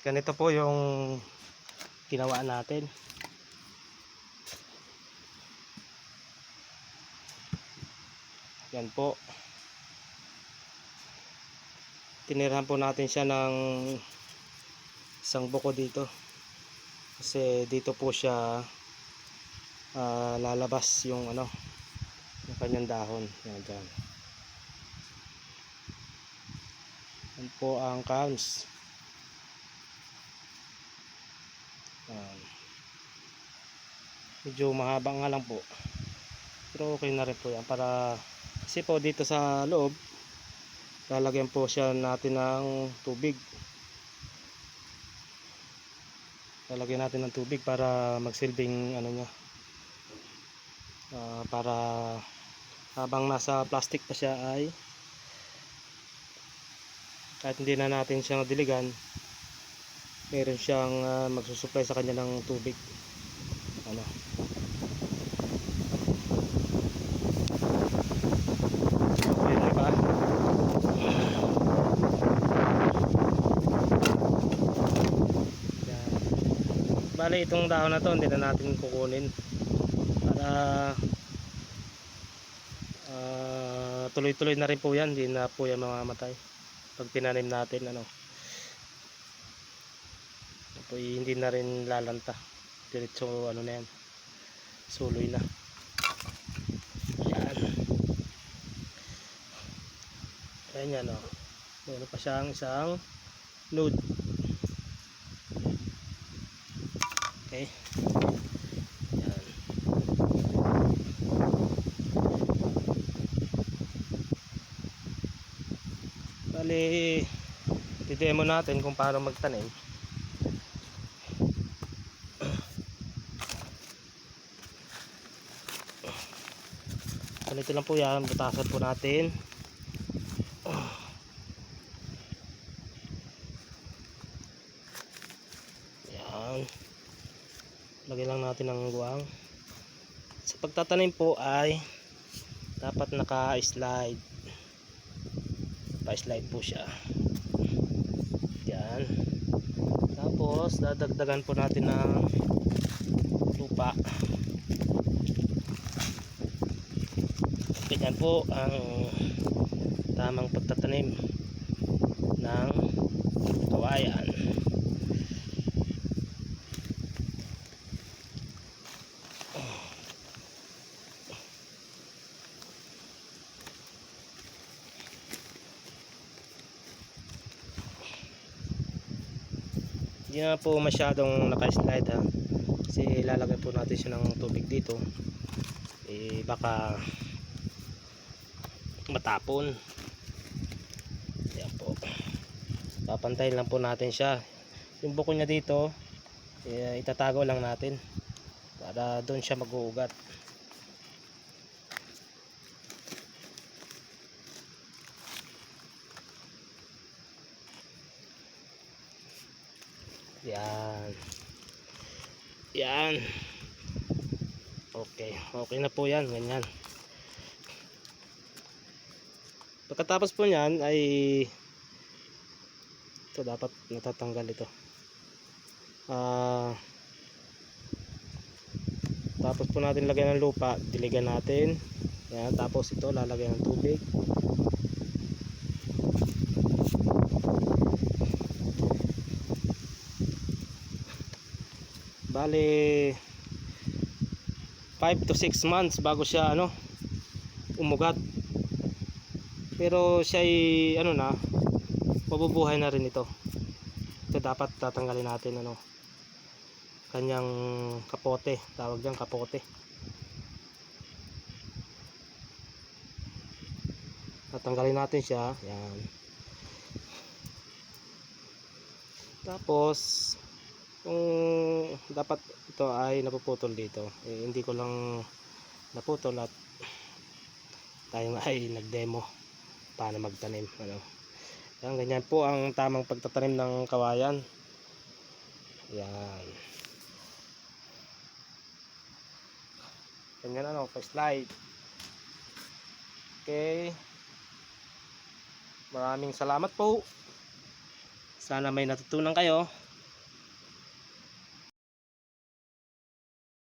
ganito po yung ginawa natin. Yan po. Tinirahan po natin siya ng isang buko dito. Kasi dito po siya ah, lalabas yung ano yung kanyang dahon. Yan dyan. Yan po ang calms. Yan. Medyo mahaba nga lang po. Pero okay na rin po yan para kasi po dito sa loob lalagyan po siya natin ng tubig. Lalagyan natin ng tubig para magsilbing ano niya. Ah, para habang nasa plastic pa siya ay kahit hindi na natin siya diligan meron siyang ah, magsusupply sa kanya ng tubig. Ano? Bali itong dahon na to hindi na natin kukunin. Para ah, tuloy-tuloy na rin po yan. Hindi na po yan mamamatay. Pag tinanim natin ano po hindi na rin lalanta. Diretso ano na yan. Suloy na. Yan. Ayan yan o meron pa siyang isang node okay. Yan. Bali didemo natin kung paano magtanim ganito lang po yan butasan po natin. Yan. Lagyan lang natin ng guwang. Sa pagtatanim po ay dapat naka slide pa slide po siya. Yan. Tapos dadagdagan po natin ng lupa ganyan po ang tamang pagtatanim ng kawayan. Hindi na po masyadong naka-slide ha kasi ilalagay po natin siya ng tubig dito. Eh baka matapon. Yan po. Papantayin lang po natin siya. Yung buko niya dito eh, itatago lang natin para doon siya mag-uugat. Yan. Yan. Okay. Okay na po yan. Ganyan Pagkatapos po niyan ay ito dapat natatanggal ito. Ah tapos po natin lagyan ng lupa, diligan natin. Yan, tapos ito lalagyan ng tubig. Bale 5 to 6 months bago siya ano umugat pero siya ay ano na mabubuhay na rin ito. Ito dapat tatanggalin natin ano kanyang kapote tawag dyan kapote. Tatanggalin natin siya. Yan. Tapos kung dapat ito ay napuputol dito eh, hindi ko lang naputol at tayo ay nagdemo paano magtanim ano. Yan ganyan po ang tamang pagtatanim ng kawayan. Yan. Ganyan ano pa slide okay. Maraming salamat po. Sana may natutunan kayo